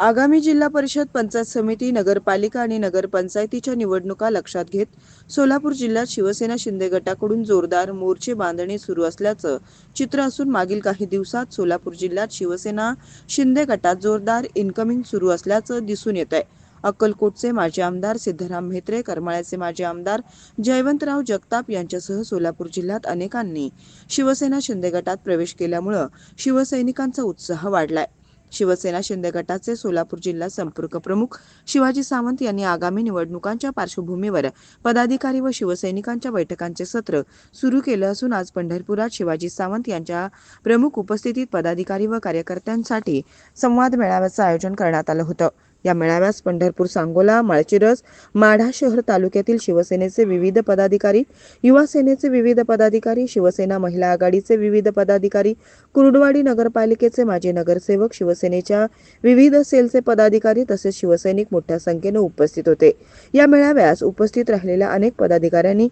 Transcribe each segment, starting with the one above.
आगामी जिल्हा परिषद पंचायत समिती नगरपालिका आणि नगरपंचायतीच्या निवडणुका लक्षात घेत सोलापूर जिल्ह्यात शिवसेना शिंदे गटाकडून जोरदार मोर्चे बांधणी सुरू असल्याचं चित्र असून मागील काही दिवसात सोलापूर जिल्ह्यात शिवसेना शिंदे गटात जोरदार इन्कमिंग सुरू असल्याचं दिसून येत आहे अक्कलकोटचे माजी आमदार सिद्धराम म्हेत्रे करमाळ्याचे माजी आमदार जयवंतराव जगताप यांच्यासह सोलापूर जिल्ह्यात अनेकांनी शिवसेना शिंदे गटात प्रवेश केल्यामुळं शिवसैनिकांचा उत्साह वाढलाय. शिवसेना शिंदे गटाचे सोलापूर जिल्हा संपर्क प्रमुख शिवाजी सावंत यांनी आगामी निवडणुकांच्या पार्श्वभूमीवर पदाधिकारी व शिवसैनिकांच्या बैठकांचे सत्र सुरू केलं असून आज पंढरपुरात शिवाजी सावंत यांच्या प्रमुख उपस्थितीत पदाधिकारी व कार्यकर्त्यांसाठी संवाद मेळाव्याचं आयोजन करण्यात आलं होतं. या मेळाव्यास पंढरपूर सांगोला माळचिरस माढा शहर तालुक्यातील शिवसेनेचे विविध पदाधिकारी युवा सेनेचे विविध पदाधिकारी शिवसेना महिला आघाडीचे विविध पदाधिकारी कुर्डवाडी नगरपालिकेचे माजी नगरसेवक शिवसेनेच्या विविध सेलचे पदाधिकारी तसेच शिवसैनिक मोठ्या संख्येने उपस्थित होते. या मेळाव्यास उपस्थित राहिलेल्या अनेक पदाधिकाऱ्यांनी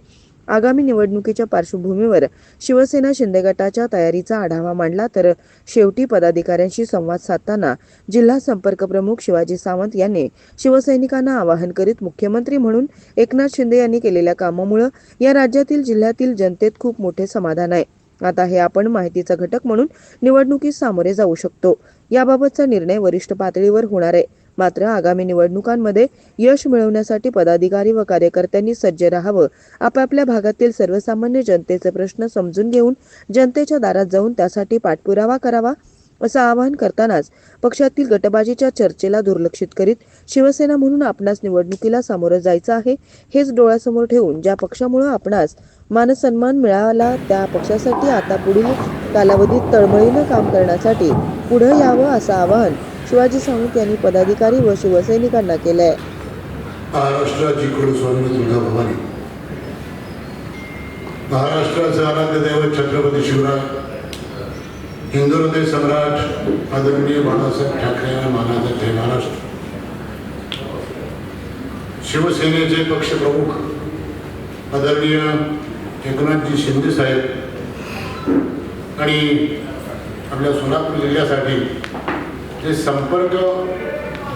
आगामी निवडणुकीच्या पार्श्वभूमीवर शिवसेना शिंदे गटाच्या तयारीचा आढावा मांडला तर शेवटी पदाधिकाऱ्यांशी संवाद साधताना जिल्हा संपर्क प्रमुख शिवाजी सावंत यांनी शिवसैनिकांना आवाहन करीत मुख्यमंत्री म्हणून एकनाथ शिंदे यांनी केलेल्या कामामुळे या राज्यातील जिल्ह्यातील जनतेत खूप मोठे समाधान आहे. आता हे आपण माहितीचा घटक म्हणून निवडणुकीस सामोरे जाऊ शकतो. याबाबतचा निर्णय वरिष्ठ पातळीवर होणार आहे. मात्र आगामी निवडणुकांमध्ये यश मिळवण्यासाठी पदाधिकारी व कार्यकर्त्यांनी सज्ज राहावं आपापल्या भागातील सर्वसामान्य जनतेचे प्रश्न समजून घेऊन जनतेच्या दारात जाऊन त्यासाठी पाठपुरावा करावा असं आवाहन करतानाच पक्षातील गटबाजीच्या चर्चेला दुर्लक्षित करीत शिवसेना म्हणून आपणास निवडणुकीला सामोरं जायचं आहे हेच डोळ्यासमोर ठेवून ज्या पक्षामुळे आपणास मानसन्मान मिळाला त्या पक्षासाठी आता पुढील कालावधीत तळमळीनं काम करण्यासाठी पुढं यावं असं आवाहन शिवाजी सावंत यांनी पदाधिकारी व शिवसैनिकांना केलं आहे महाराष्ट्राची कुलस्वामी तुळजा भवानी. महाराष्ट्राचे आराध्य दैवत छत्रपती शिवराय हिंदू हृदय सम्राट आदरणीय बाळासाहेब ठाकरे यांना मानाचा ते महाराष्ट्र. शिवसेनेचे पक्षप्रमुख आदरणीय एकनाथजी शिंदे साहेब आणि आपल्या सोलापूर जिल्ह्यासाठी जे संपर्क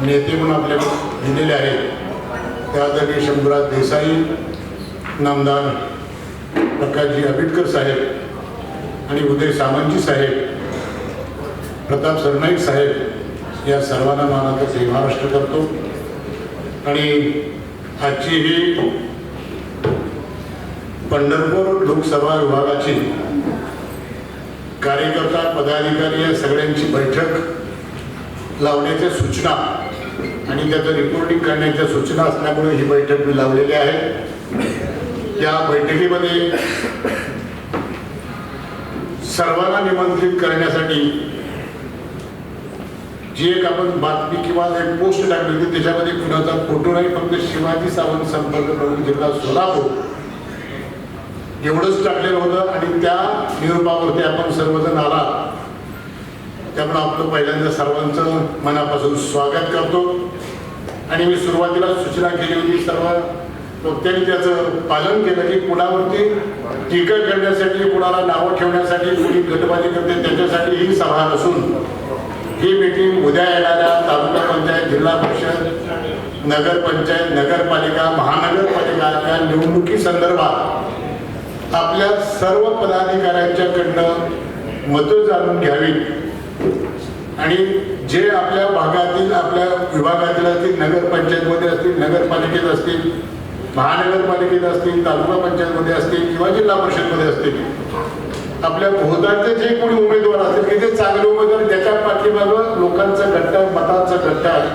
नेते म्हणून आपल्याकडे दिलेले आहेत त्या आदरणीय शंभूराज देसाई नामदार प्रकाशजी आंबेडकर साहेब आणि उदय सामंतजी साहेब प्रताप सरनाईक साहेब या सर्वांना मानाचा जय महाराष्ट्र करतो. आणि आजची ही पंढरपूर लोकसभा विभागाची कार्यकर्ता पदाधिकारी या सगळ्यांची बैठक लावण्याच्या सूचना आणि त्याचं रिपोर्टिंग करण्याच्या सूचना असल्यामुळे ही बैठक मी लावलेली आहे. या बैठकीमध्ये सर्वांना निमंत्रित करण्यासाठी जी एक आपण बातमी किंवा एक पोस्ट टाकली होती त्याच्यामध्ये कुणाचा फोटो नाही फक्त शिवाजी सावंत संपर्क प्रमुख जिल्हा सोलापूर. एवढंच टाकलेलं होतं आणि त्या निरोपावरती आपण सर्वजण आला त्यामुळे आपलं पहिल्यांदा सर्वांचं मनापासून स्वागत करतो. आणि मी सुरुवातीला सूचना केली होती सर्व वक्त्यांनी त्याचं पालन केलं की कुणावरती टीका करण्यासाठी कुणाला नावं ठेवण्यासाठी कुणी गटबाजी करते त्याच्यासाठी ही सभा नसून. ही मीटिंग उद्या येणाऱ्या तालुका पंचायत जिल्हा परिषद नगरपंचायत नगरपालिका महानगरपालिका या निवडणुकी संदर्भात आपल्या सर्व पदाधिकाऱ्यांच्याकडनं मतं जाणून घ्यावी. आणि जे आपल्या भागातील आपल्या विभागातील असतील नगरपंचायतमध्ये असतील नगरपालिकेत असतील महानगरपालिकेत असतील तालुका पंचायतमध्ये असतील किंवा जिल्हा परिषदमध्ये असतील आपल्या भोवतालचे जे कोणी उमेदवार असतील की ते चांगले उमेदवार ज्याच्या पाठीमागं लोकांचा घट्ट आहे मतांचा घट्ट आहे.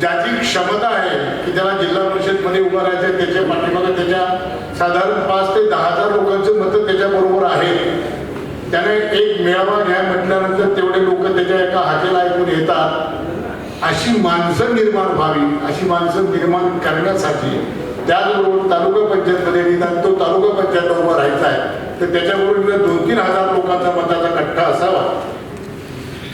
ज्याची क्षमता आहे की त्याला जिल्हा परिषदमध्ये उभं राहायचं आहे, त्याच्या पाठीमागं त्याच्या साधारण पाच ते दहा हजार लोकांचं मतं त्याच्याबरोबर आहेत. त्याने एक मेळावा घ्या म्हटल्यानंतर तेवढे लोक त्याच्या एका हाकेला ऐकून येतात. अशी माणसं निर्माण व्हावी अशी माणसं निर्माण करण्यासाठी त्याचबरोबर तालुका पंचायतमध्ये निदान तो तालुका पंचायतला उभा राहायचा आहे. तर त्याच्याबरोबर दोन तीन हजार लोकांचा मताचा कट्टा असावा.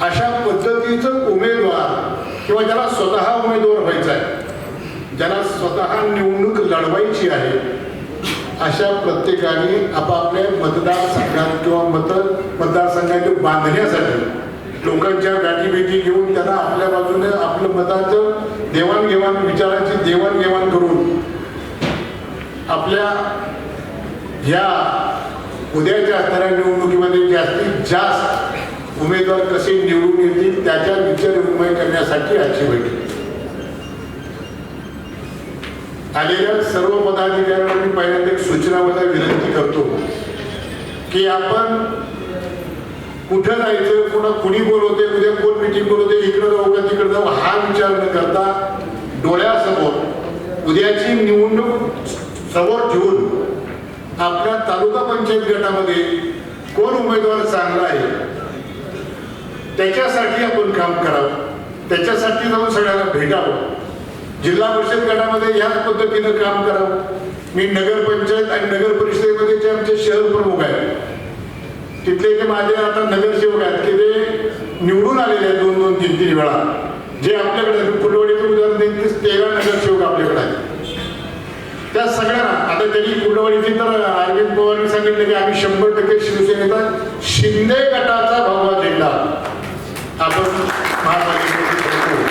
अशा पद्धतीचं उमेदवार किंवा ज्याला स्वतः उमेदवार व्हायचा आहे ज्याला स्वतः निवडणूक लढवायची आहे अशा प्रत्येकाने आपापल्या मतदारसंघात किंवा मत मतदारसंघाचे बांधण्यासाठी लोकांच्या गाठीभेटी घेऊन त्यांना आपल्या बाजूने आपलं मताचं देवाणघेवाण विचारांची देवाणघेवाण करून आपल्या ह्या उद्याच्या असणाऱ्या निवडणुकीमध्ये जास्तीत जास्त उमेदवार कसे निवडून येतील त्याच्या विचार विनिमय करण्यासाठी आजची बैठक. आलेल्या सर्व पदाधिकाऱ्यांना मी पहिल्यांदा एक सूचनाबद्दल विनंती करतो की आपण कुठं जायचं कुणा कुणी बोलवते उद्या कोण मिटिंग बोलवते इकडं जाऊ का तिकडं जाऊ हा विचार न करता डोळ्यासमोर उद्याची निवडणूक समोर ठेवून आपल्या तालुका पंचायत गटामध्ये कोण उमेदवार चांगला आहे त्याच्यासाठी आपण काम करावं. त्याच्यासाठी जाऊन सगळ्यांना भेटावं. जिल्हा परिषद गटामध्ये याच पद्धतीनं काम करावं. मी नगरपंचायत आणि नगर परिषदेमध्ये जे आमचे शहर प्रमुख आहेत तिथले जे माझे आता नगरसेवक आहेत की ते निवडून आलेले आहेत दोन दोन तीन तीन वेळा जे आपल्याकडे कुलवाडीचं उदाहरण देईल तेरा नगरसेवक आपल्याकडे आहेत. त्या सगळ्यांना. आता त्यांनी कुलवाडीचे तर अरविंद पवारांनी सांगितलं की आम्ही शंभर टक्के शिवसेनेचा शिंदे गटाचा भगवा झेंडा आपण महापालिकेमध्ये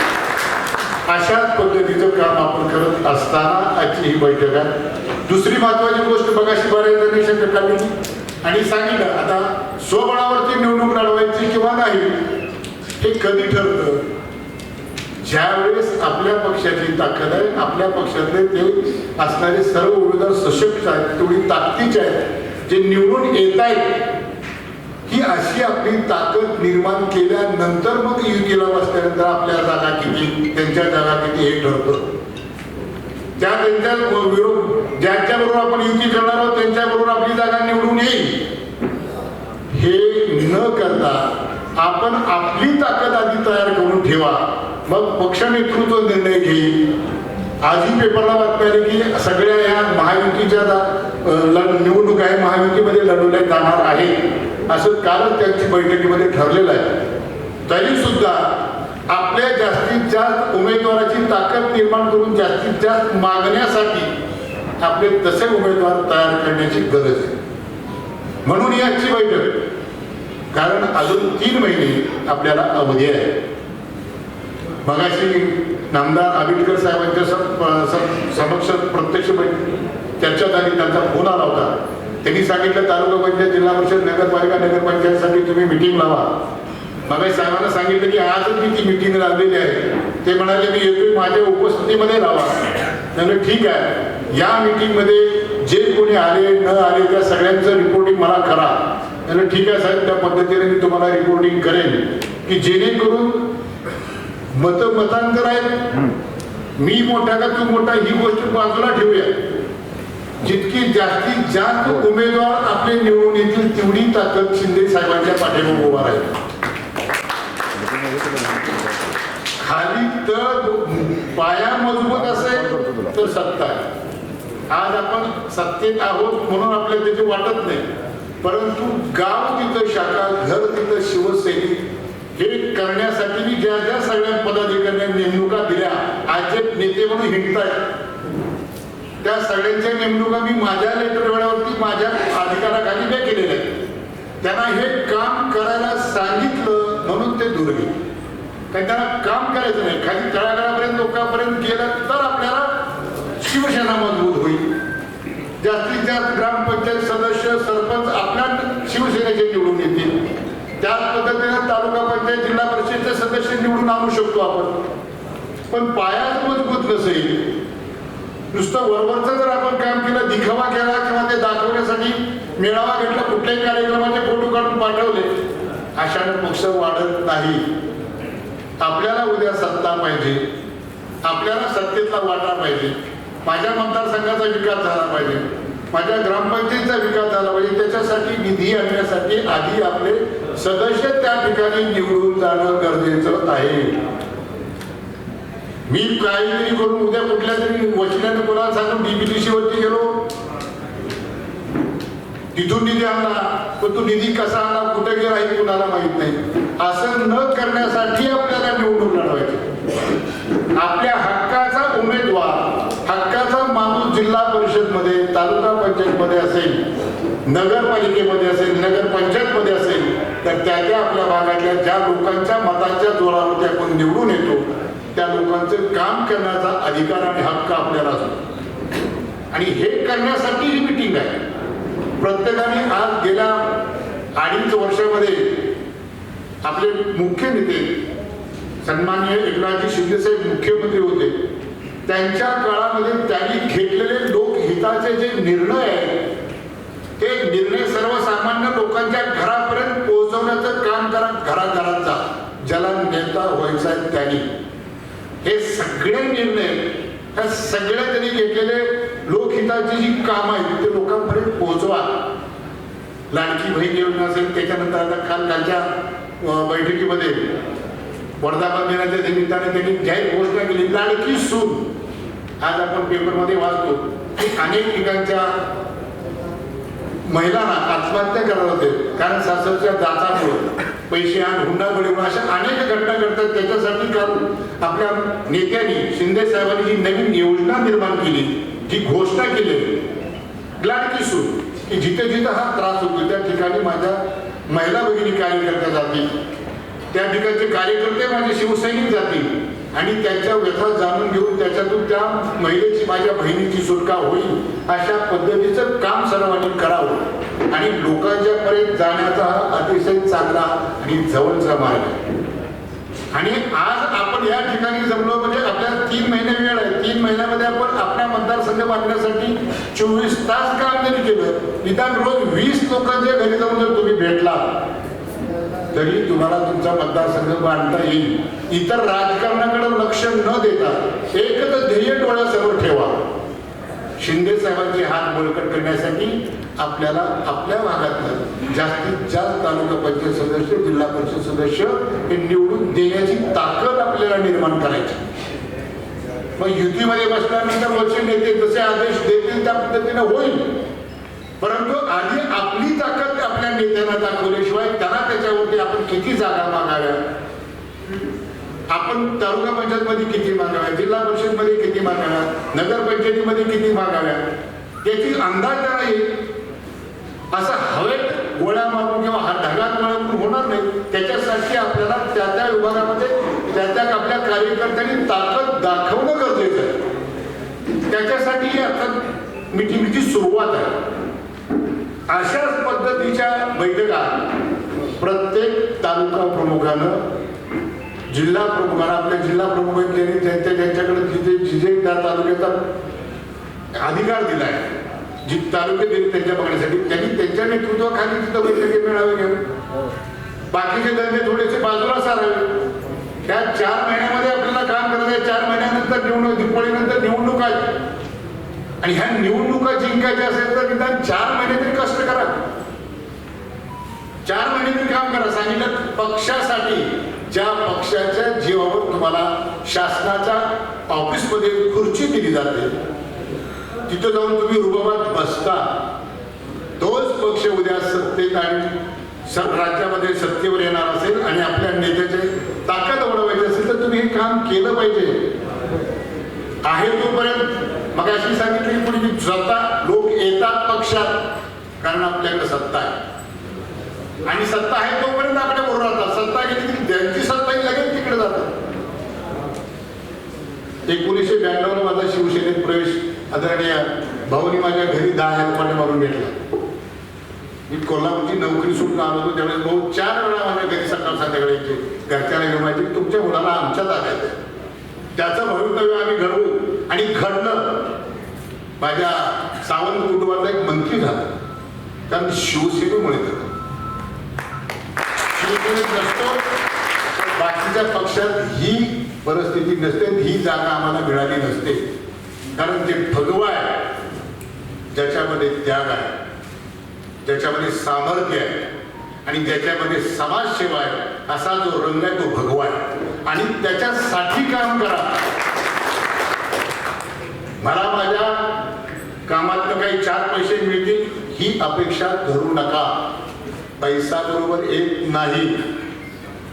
अशाच पद्धतीचं काम आपण करत असताना आजची ही बैठक आहे. दुसरी महत्वाची गोष्ट बघाशी बऱ्याच जणी शंका आणि सांगितलं आता स्वबळावरती निवडणूक लढवायची किंवा नाही हे कधी ठरतं? ज्यावेळेस आपल्या पक्षाची ताकद आहे आपल्या पक्षातले ते असणारे सर्व उमेदवार सशक्त आहेत तेवढी ताकदीचे आहेत जे निवडून येत आहेत ही अशी आपली ताकद निर्माण केल्यानंतर मग युतीला बसल्यानंतर आपल्या जागा किती त्यांच्या जागा किती हे ठरतं. त्या त्यांच्या विरोध ज्यांच्याबरोबर आपण युती करणार आहोत त्यांच्याबरोबर आपली जागा निवडून येईल. हे न करता आपण आपली ताकद आधी तयार करून ठेवा. मग पक्ष नेतृत्व निर्णय घेईल. आजही पेपरला बातमी आली की सगळ्या या महायुतीच्या निवडणूक आहे महायुतीमध्ये लढवल्या जाणार आहे. असं कालच त्यांची बैठकीमध्ये ठरलेलं आहे. तरी सुद्धा आपल्या जास्तीत जास्त उमेदवाराची ताकद निर्माण करून जास्तीत जास्त मागण्यासाठी आपले तसे उमेदवार तयार करण्याची गरज आहे. म्हणून याची बैठक. कारण अजून तीन महिने आपल्याला अवधी आहे. मगाशी नामदार आंबेडकर साहेबांच्या समक्ष प्रत्यक्ष चर्चा झाली त्यांचा फोन आला होता. त्यांनी सांगितलं तालुका पंचायत जिल्हा परिषद नगरपालिका नगरपंचायतसाठी तुम्ही मिटिंग लावा. मगाशी साहेबांना सांगितलं की आजच मी ती मिटिंग लावलेली आहे. ते म्हणाले मी येतोय माझ्या उपस्थितीमध्ये लावा त्यामुळे ठीक आहे. या मिटिंगमध्ये जे कोणी आले न आले त्या सगळ्यांचं रिपोर्टिंग मला करा. त्यामुळे ठीक आहे साहेब त्या पद्धतीने मी तुम्हाला रिपोर्टिंग करेन. की जेणेकरून मत मतांतर आहेत मी मोठा का तू मोठा ही गोष्ट बाजूला ठेवूया. जितकी जास्तीत जास्त उमेदवार आपले निवडून येतील तेवढी ताकद शिंदे साहेबांच्या पाठीमागे उभा राहील. खाली तर पाया मजबूत असेल तर सत्ता. आहे आज आपण सत्तेत आहोत म्हणून आपल्याला त्याची वाटत नाही. परंतु गाव तिथं शाखा घर तिथं शिवसैनिक हे करण्यासाठी मी ज्या ज्या सगळ्या पदाधिकाऱ्यांनी नेमणुका दिल्या आज जे नेते म्हणून हिंडतायत. त्या सगळ्यांच्या नेमणुका मी माझ्या लेटर वेळावरती माझ्या अधिकाराखाली मी केलेल्या आहेत. त्यांना हे काम करायला सांगितलं म्हणून ते दूर गेले. कारण त्यांना काम करायचं नाही. खाली तळागाळापर्यंत लोकांपर्यंत गेलं तर आपल्याला शिवसेना मजबूत होईल. जास्तीत जास्त ग्रामपंचायत सदस्य सरपंच आपल्या शिवसेनेचे निवडून येतील. त्याच पद्धतीने तालुका पंचायत जिल्हा परिषदचे सदस्य निवडून आणू शकतो आपण. पण पायाच मजबूत नसेल नुसतं वरवरचं जर आपण काम केलं दिखावा केला किंवा ते दाखवण्यासाठी मेळावा घेतला कुठल्याही कार्यक्रमाचे फोटो काढून पाठवले अशाने पक्ष वाढत नाही. आपल्याला उद्या सत्ता पाहिजे आपल्याला सत्तेतला वाटा पाहिजे माझ्या मतदारसंघाचा विकास झाला पाहिजे. माझ्या ग्रामपंचायतीचा विकास झाला. पाहिजे त्याच्यासाठी निधी आणण्यासाठी आधी आपले सदस्य त्या ठिकाणी निवडून जाणं गरजेचं आहे. मी काहीतरी करून उद्या कुठल्या तरी वशिल्याने कोणाला सांगून डीबीटीसी वरती गेलो. तिथून निधी आणला. पण तो निधी कसा आणला कुठे गेला हे कुणाला माहीत नाही. असं न करण्यासाठी आपल्याला निवडून लढवायचं. आपल्या हक्काचा उमेदवार हक्काचा माणूस जिल्हा परिषदमध्ये तालुका पंचायत मध्ये असेल नगरपालिकेमध्ये असेल नगरपंचायत मध्ये असेल तर त्या त्या आपल्या भागातल्या ज्या लोकांच्या मतांच्या जोरावरती आपण निवडून येतो त्या लोकांचं काम करण्याचा अधिकार आणि हक्क आपल्याला असतो. आणि हे करण्यासाठी ही मिटिंग आहे. प्रत्येकाने आज गेल्या अडीच वर्षामध्ये आपले मुख्य नेते सन्माननीय एकनाथजी शिंदेसाहेब मुख्यमंत्री होते. त्यांच्या काळामध्ये त्यांनी घेतलेले हिताचे जे निर्णय आहेत ते निर्णय सर्वसामान्य लोकांच्या घरापर्यंत पोहोचवण्याचं काम करा घराघरात जा. ज्याला नेता व्हायचा आहे त्यांनी. हे सगळे निर्णय ह्या सगळ्या त्यांनी घेतलेले लोकहिताची जी कामं आहेत ते लोकांपर्यंत पोहोचवा. लाडकी बहीण योजना असेल त्याच्यानंतर आता काल कालच्या बैठकीमध्ये वर्धापन दिनाच्या निमित्ताने त्यांनी जाहीर घोषणा केली लाडकी सून. आज आपण पेपरमध्ये वाचतो. अनेक ठिकाणच्या महिलांना आत्महत्या करत होते. कारण सासरच्या दातामुळे पैसे आणि हुंडा बळीमुळे अशा अनेक घटना घडतात. त्याच्यासाठी काल आपल्या नेत्यांनी शिंदे साहेबांनी जी नवीन योजना निर्माण केली जी घोषणा केली ग्लॅड सून की जिथे जिथे हा त्रास होतो त्या ठिकाणी माझ्या महिला भगिनी कार्यकर्त्या जातील. त्या ठिकाणचे कार्यकर्ते माझे शिवसैनिक जातील. आणि त्यांच्या व्यथा जाणून घेऊन त्याच्यातून त्या महिलेची माझ्या बहिणीची सुटका होईल अशा पद्धतीचं काम सर्वांनी करावं. आणि लोकांच्या पर्यंत जाण्याचा हा अतिशय चांगला आणि जवळचा मार्ग आहे. आणि आज आपण या ठिकाणी जमलो म्हणजे आपल्याला तीन महिने वेळ आहे. तीन महिन्यामध्ये आपण आपल्या मतदारसंघ बांधण्यासाठी चोवीस तास काम जरी केलं निदान रोज वीस लोकांच्या घरी जाऊन जर तुम्ही भेटला तरी तुम्हाला तुमचा मतदारसंघ बांधता येईल. इतर राजकारणाकडे लक्ष न देता एकच ध्येय डोळ्यासमोर ठेवा. शिंदे साहेबांचे हात बळकट करण्यासाठी आपल्याला आपल्या भागातलं जास्तीत जास्त तालुका पंचायत सदस्य जिल्हा परिषद सदस्य हे निवडून देण्याची ताकद आपल्याला निर्माण करायची. मग युतीमध्ये बसल्यानंतर वरचे नेते जसे आदेश देतील त्या पद्धतीने होईल. परंतु आधी आपली ताकद नेत्यांना दाखवल्याशिवाय त्यांना त्याच्यावरती आपण किती जागा मागाव्या? आपण तालुका पंचायत मध्ये किती मागाव्या? जिल्हा परिषदमध्ये किती मागाव्या? नगरपंचायतीमध्ये किती मागाव्या? याची अंदाज त्याला येईल. असं हवेत गोळ्या मारून किंवा हा ढगात मारून होणार नाही. त्याच्यासाठी आपल्याला त्या त्या विभागामध्ये त्या त्या आपल्या कार्यकर्त्यांनी ताकद दाखवणं गरजेचं आहे. त्याच्यासाठी ही आता मिटिंगची सुरुवात आहे. अशा पद्धतीच्या बैठका प्रत्येक तालुका प्रमुखानं जिल्हा प्रमुखानं आपल्या जिल्हा प्रमुखांनी त्यांच्या त्यांच्याकडे जिथे जिथे त्या तालुक्याचा अधिकार दिलाय जी तालुके दिले त्यांच्या बघण्यासाठी त्यांनी त्यांच्या नेतृत्वाखाली तिथं बैठकी मिळावे घेऊन. बाकीचे धंदे थोडेसे बाजूला सारावे. त्या चार महिन्यामध्ये आपल्याला काम करायचं आहे. चार महिन्यानंतर निवडणूक दिवाळीनंतर निवडणूक आहे आणि ह्या निवडणुका जिंकायच्या असेल तर निदान चार महिने तरी कष्ट करा. चार महिने तरी काम करा. सांगितलं पक्षासाठी ज्या पक्षाच्या जीवावर तुम्हाला शासनाच्या ऑफिसमध्ये खुर्ची दिली जाते तिथं जाऊन तुम्ही रुबाबात बसता. तोच पक्ष उद्या सत्तेत आणि राज्यामध्ये सत्तेवर येणार असेल आणि आपल्या नेत्याचे ताकद वाढवायची असेल तर तुम्ही हे काम केलं पाहिजे. आहे तोपर्यंत मग अशी सांगितली की पुढे स्वतः लोक येतात पक्षात कारण आपल्याकडे सत्ता आहे. आणि सत्ता आहे तोपर्यंत आपल्या बरोबर राहतात सत्ता गेली की त्यांची सत्ता ही लगेच तिकडे जातात एकोणीसशे ब्याण्णवला माझा शिवसेनेत प्रवेश आदरणीय भाऊनी माझ्या घरी दहा हजार रुपये मारून घेतला मी कोल्हापूरची नोकरी सुटून आलो होतो. त्यावेळेस भाऊ चार वेळा माझ्या घरी सकाळ संध्याकाळी यायचे. घरच्याला घेऊन माहिती तुमच्या मुलाला आमच्या ताब्यात आहे त्याचं भवितव्य आम्ही घडवू आणि घडलं माझ्या सावंत कुटुंबाचा एक मंत्री झाला. कारण शिवसेनेमुळे झालं. शिवसेनेत बाकीच्या पक्षात ही परिस्थिती नसते ही जागा आम्हाला मिळाली नसते. कारण जे भगवा आहे. ज्याच्यामध्ये त्याग आहे. ज्याच्यामध्ये सामर्थ्य आहे. आणि ज्याच्यामध्ये समाजसेवा आहे असा जो रंग आहे तो भगवा आहे. आणि त्याच्यासाठी काम करा. मला माझ्या कामातनं काही चार पैसे मिळतील ही अपेक्षा धरू नका. पैसा बरोबर येत नाही.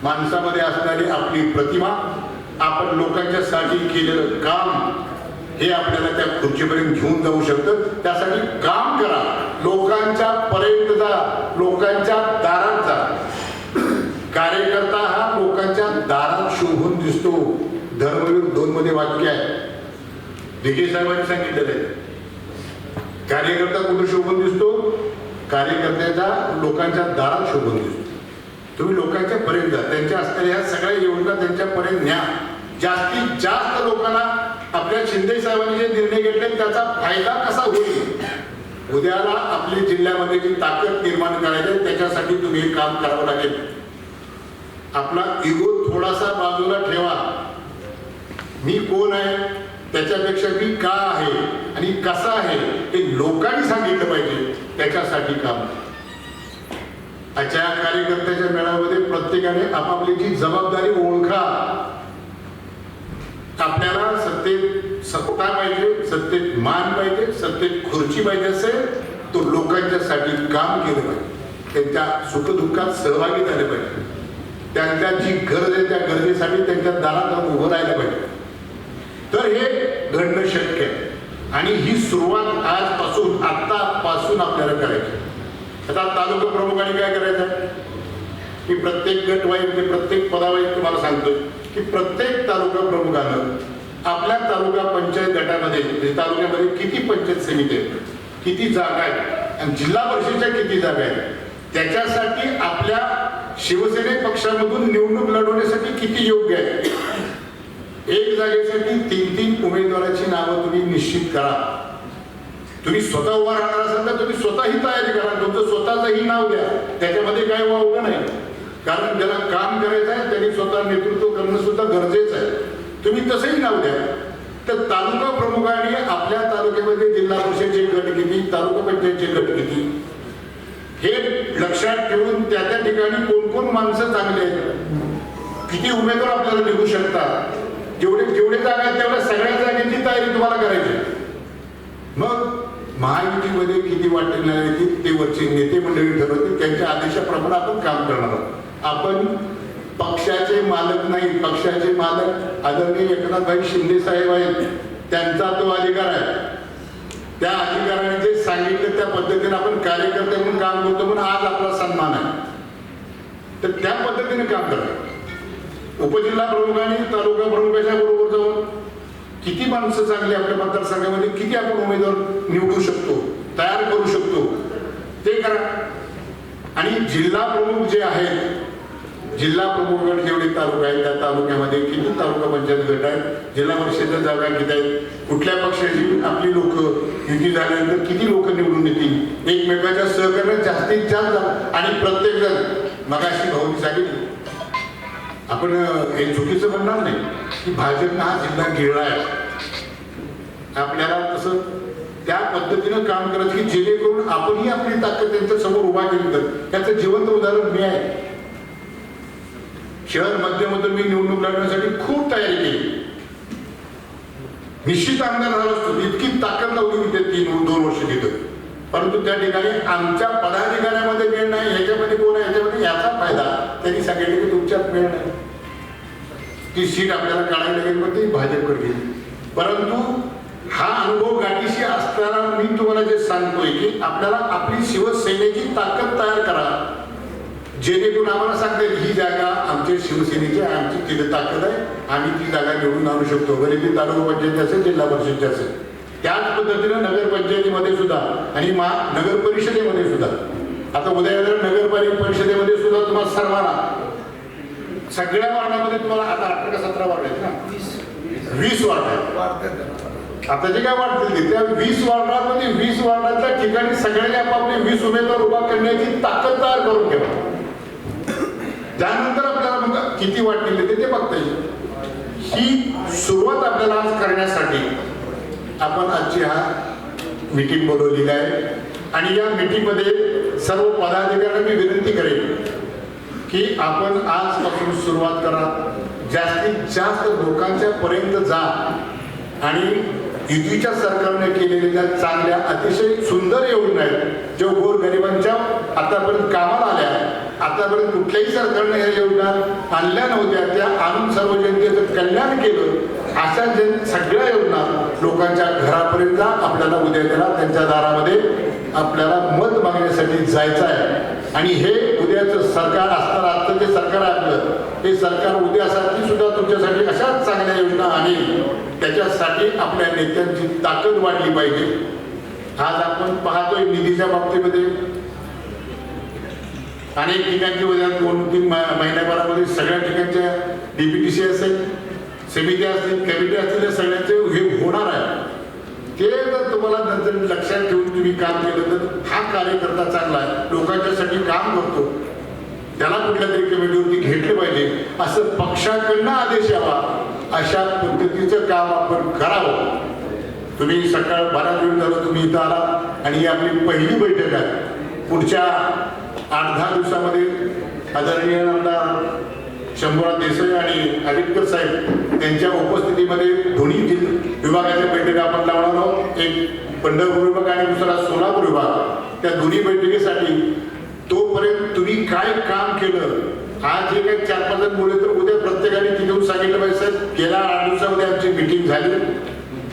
माणसामध्ये असणारी आपली प्रतिमा आपण लोकांच्यासाठी केलेलं काम हे आपल्याला त्या खुर्चीपर्यंत घेऊन जाऊ शकतं. त्यासाठी काम करा. लोकांच्या पर्यंत जा लोकांच्या दारात जा कार्यकर्ता हा लोकांच्या दारात शोभून दिसतो. धर्मवीर दोन मध्ये वाक्य आहे. दिघे साहेबांनी सांगितलेलं आहे. कार्यकर्ता कुठे शोभून दिसतो? कार्यकर्त्याच्या लोकांच्या दारात शोभून दिसतो तुम्ही लोकांच्या पर्यंत जा. त्यांच्या असलेल्या ह्या सगळ्या योजना त्यांच्यापर्यंत न्या. जास्तीत जास्त लोकांना आपल्या शिंदे साहेबांनी जे निर्णय घेतले त्याचा फायदा कसा होईल? उद्याला आपली जिल्ह्यामध्ये जी ताकद निर्माण करायची आहे, त्याच्यासाठी तुम्ही हे काम करावं लागेल. आपला इगो थोडासा बाजूला ठेवा. मी कोण आहे? त्याच्यापेक्षा मी का आहे आणि कसा आहे हे लोकांनी सांगितलं पाहिजे. त्याच्यासाठी काम. आजच्या कार्यकर्त्याच्या मेळाव्यामध्ये प्रत्येकाने आपापली जी जबाबदारी ओळखा. आपल्याला सत्तेत सत्ता पाहिजे सत्तेत मान पाहिजे सत्तेत खुर्ची पाहिजे असेल तो लोकांच्यासाठी काम केलं पाहिजे. त्यांच्या सुखदुःखात सहभागी झाले पाहिजे. त्यांच्या जी गरज आहे त्या गरजेसाठी त्यांच्या दारात उभं राहिलं पाहिजे. तर हे घडणं शक्य आहे. आणि ही सुरुवात आजपासून आत्तापासून आपल्याला करायची आता तालुका प्रमुखांनी काय करायचं? की प्रत्येक गटवाईज मी म्हणजे प्रत्येक पदावाईज तुम्हाला सांगतोय की प्रत्येक तालुका प्रमुखानं आपल्या तालुका पंचायत गटामध्ये म्हणजे तालुक्यामध्ये किती पंचायत समिती आहेत? किती जागा आहेत? आणि जिल्हा परिषदेच्या किती जागा आहेत? त्याच्यासाठी आपल्या शिवसेने पक्षामधून निवडणूक लढवण्यासाठी किती योग्य आहे एक जागेसाठी तीन तीन उमेदवाराची नावं तुम्ही निश्चित करा. तुम्ही स्वतः उभा राहणार असाल तर तुम्ही स्वतः ही तयारी करा. तुमचं स्वतःचंही नाव द्या. त्याच्यामध्ये काय वावगं नाही. कारण ज्याला काम करायचं आहे त्यांनी स्वतः नेतृत्व करणं सुद्धा गरजेचं आहे. तुम्ही तसंही नाव द्या. तर तालुका प्रमुखांनी आपल्या तालुक्यामध्ये जिल्हा परिषदचे गट किती तालुका पंचायतचे गट किती? हे लक्षात ठेवून त्या त्या ठिकाणी कोण कोण माणसं चांगली आहेत? किती उमेदवार आपल्याला निघू शकतात? जेवढे जेवढे जागा आहेत तेवढ्या सगळ्या जागेची तयारी तुम्हाला करायची मग महायुतीमध्ये किती वाटेल नाही येतील ते वरचे नेते मंडळी ठरवतील त्यांच्या आदेशाप्रमाणे आपण काम करणार आहोत. आपण पक्षाचे मालक नाही पक्षाचे मालक आदरणीय एकनाथभाई शिंदे साहेब आहेत. त्यांचा तो अधिकार आहे. त्या अधिकाऱ्याने जे सांगितलं त्या पद्धतीने आपण कार्यकर्ते म्हणून काम करतो म्हणून आज आपला सन्मान आहे. तर त्या पद्धतीने काम करा. उपजिल्हा प्रमुख आणि तालुका प्रमुखाच्या बरोबर जाऊन किती माणसं चांगली आपल्या मतदारसंघामध्ये किती आपण उमेदवार निवडू शकतो तयार करू शकतो ते करा. आणि जिल्हा प्रमुख जे आहेत जिल्हा प्रमुख जेवढे तालुका आहेत त्या तालुक्यामध्ये किती तालुका पंचायत गट आहेत जिल्हा परिषदेच्या जागा किती आहेत कुठल्या पक्षाची आपली लोक युती झाल्यानंतर किती लोक निवडून येतील एकमेकाच्या सहकार्यात जास्तीत जास्त आणि प्रत्येक जण मगाशी भाऊनी सांगितलं आपण हे चुकीचं म्हणणार नाही की भाजपनं हा जिल्हा गिळला आहे आपल्याला तसं त्या पद्धतीनं काम करायचं की जेणेकरून आपणही आपली ताकद त्यांच्यासमोर उभा केली तर. त्याचं जिवंत उदाहरण मी आहे. शहर मध्यमधून मी निवडणूक लढण्यासाठी खूप तयारी केली. निश्चित आमदार झालो असतो. इतकी ताकद लावली मी ते तीन दोन वर्ष तिथं. परंतु त्या ठिकाणी आमच्या पदाधिकाऱ्यामध्ये मेळ नाही याच्यामध्ये कोण आहे याच्यामध्ये याचा फायदा त्यांनी सांगितलं की तुमच्यात मेळ नाही. ती सीट आपल्याला काढायला लागेल पण ती भाजपकडे गेली. परंतु हा अनुभव गाठीशी असताना मी तुम्हाला जे सांगतोय की आपल्याला आपली शिवसेनेची ताकद तयार करा. जेणेकरून आम्हाला सांगता येईल ही जागा आमच्या शिवसेनेची आहे, आमची तिथे ताकद आहे आम्ही ती जागा निवडून आणू शकतो. वगैरे ती तालुका पंचायत असेल जिल्हा परिषदची असेल. त्याच पद्धतीनं नगरपंचायतीमध्ये सुद्धा आणि मा नगर परिषदेमध्ये सुद्धा. आता उद्या नगर परिषदेमध्ये सुद्धा तुम्हाला सर्वांना सगळ्या वार्डामध्ये तुम्हाला आता अठरा का सतरा वार्ड आहेत ना? वीस. वार्ड आहेत. आता जे काय वाटतील ते त्या वीस वार्डामध्ये वीस वार्डाच्या ठिकाणी सगळ्यांनी आपापले वीस उमेदवार उभा करण्याची ताकद तयार करून ठेवा. त्यानंतर आपल्याला मग किती वाटतील ते ते बघता येईल. ही सुरुवात आपल्याला आज करण्यासाठी आपण आजची हा मीटिंग बोलवलेली आहे. आणि या मीटिंगमध्ये सर्व पदाधिकाऱ्यांना मी विनंती करेन की आपण आजपासून सुरुवात करा. जास्तीत जास्त लोकांच्या पर्यंत जा. आणि युतीच्या सरकारने केलेल्या चांगल्या अतिशय सुंदर योजना आहेत. ज्या गोरगरिबांच्या आतापर्यंत कामाला आल्या आतापर्यंत कुठल्याही सरकारने या योजना आणल्या नव्हत्या. त्या आणून सर्व जनतेचं कल्याण केलं. अशा जे सगळ्या योजना लोकांच्या घरापर्यंत जा आपल्याला उद्या त्याला त्यांच्या दारामध्ये आपल्याला मत मागण्यासाठी जायचं आहे. आणि हे उद्याचं सरकार असताना आजचं जे सरकार आपलं हे सरकार उद्यासाठी सुद्धा तुमच्यासाठी अशाच चांगल्या योजना आणेल. त्याच्यासाठी आपल्या नेत्यांची ताकद वाढली पाहिजे. आज आपण पाहतोय निधीच्या बाबतीमध्ये. अनेक ठिकाणची उद्या दोन तीन महिन्याभरामध्ये सगळ्या ठिकाणच्या डीपीटीसी असेल समिती असतील कमिटी असतील या सगळ्यांचे हे होणार आहे. ते जर तुम्हाला नंतर लक्षात ठेवून तुम्ही काम केलं तर हा कार्यकर्ता चांगला आहे. लोकांच्यासाठी काम करतो. त्याला कुठल्या तरी कमिटीवरती घेतले पाहिजे. असं पक्षाकडनं आदेश यावा. अशा पद्धतीचं काम आपण करावं. तुम्ही सकाळ बराच वेळ झालं तुम्ही इथं आला आणि ही आपली पहिली बैठक आहे. पुढच्या आठ दहा दिवसामध्ये आदरणीय आमदार शंभूराज देसाई आणि आदित्य साहेब त्यांच्या उपस्थितीमध्ये दोन्ही जिल्हा विभागाच्या बैठका आपण लावणार आहोत. एक पंढरपूर विभाग आणि दुसरा सोलापूर विभाग. त्या दोन्ही बैठकीसाठी तोपर्यंत तुम्ही काय काम केलं? आज जे काही चार पाच जण बोलले तर उद्या प्रत्येकाने तिथून सांगितलं पाहिजे साहेब गेल्या आठ दिवसामध्ये आमची मिटिंग झाली.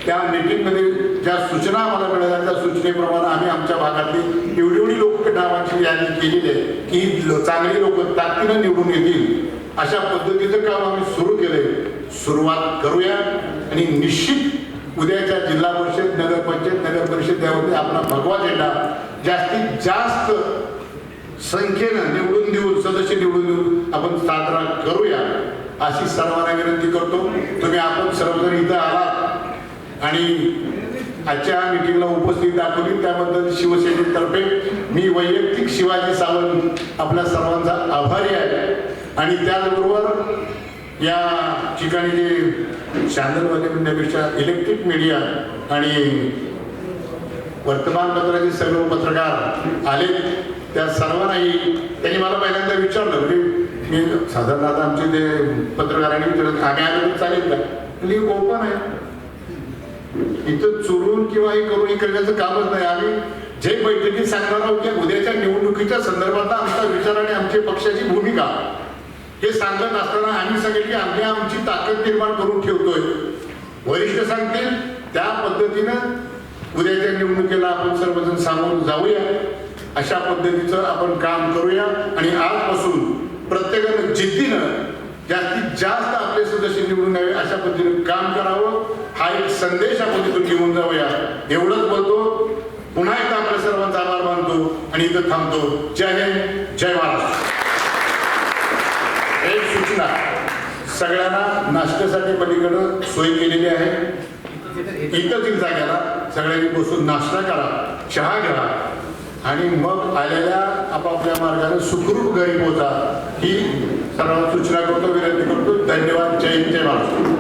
त्या मिटिंगमध्ये ज्या सूचना आम्हाला मिळाल्या त्या सूचनेप्रमाणे आम्ही आमच्या भागातली एवढी एवढी लोक नावाची यादी केलेली आहे की चांगली लोक ताकदीनं निवडून येतील. अशा पद्धतीचं काम आम्ही सुरू केले सुरुवात करूया आणि निश्चित उद्याच्या जिल्हा परिषद नगरपंचायत नगर परिषद यावरती आपला भगवा झेंडा जास्तीत जास्त संख्येनं निवडून देऊन सदस्य निवडून देऊन आपण साजरा करूया अशी सर्वांना विनंती करतो. तुम्ही आपण सर्वजण इथं आलात आणि आजच्या मिटिंगला उपस्थित दाखवली. त्याबद्दल शिवसेनेतर्फे मी वैयक्तिक शिवाजी सावंत आपल्या सर्वांचा आभारी आहे. आणि त्याचबरोबर या ठिकाणी जे चॅनलमध्ये म्हणण्यापेक्षा इलेक्ट्रिक मीडिया आणि वर्तमानपत्राचे सर्व पत्रकार आले. त्या सर्वांनाही त्यांनी मला पहिल्यांदा विचारलं म्हणजे मी साधारण आता आमचे ते पत्रकारांनी विचारलं आम्ही आलो चालेल का? म्हणजे ओपन आहे. इथं चोरून किंवा हे करून हे करण्याचं कामच नाही. आम्ही जे बैठकीत सांगणार आहोत की उद्याच्या निवडणुकीच्या संदर्भात आमचा विचार आणि आमची पक्षाची भूमिका. हे सांगत असताना आम्ही सांगेल की आम्ही आमची ताकद निर्माण करून ठेवतोय. वरिष्ठ सांगतील त्या पद्धतीनं उद्याच्या निवडणुकीला आपण सर्वजण सामोरं जाऊया अशा पद्धतीचं आपण काम करूया आणि आजपासून प्रत्येकानं जिद्दीनं जास्तीत जास्त आपले सदस्य निवडून यावे अशा पद्धतीने काम करावं. हा एक संदेश आपण तिथून घेऊन जाऊया. एवढंच बोलतो. पुन्हा एकदा आपल्या सर्वांचा आभार मानतो आणि इथं थांबतो. जय हिंद जय महाराष्ट्र. एक सगळ्यांना नाश्त्यासाठी पलीकडं सोय केलेली आहे. एकत्रित एक जाग्याला सगळ्यांनी बसून नाश्ता करा. चहा घ्या. आणि मग आलेल्या आपापल्या मार्गाने सुखरूप घरी पोहोचा ही सर्वांना सूचना करतो विनंती करतो. धन्यवाद. जय हिंद जय महाराष्ट्र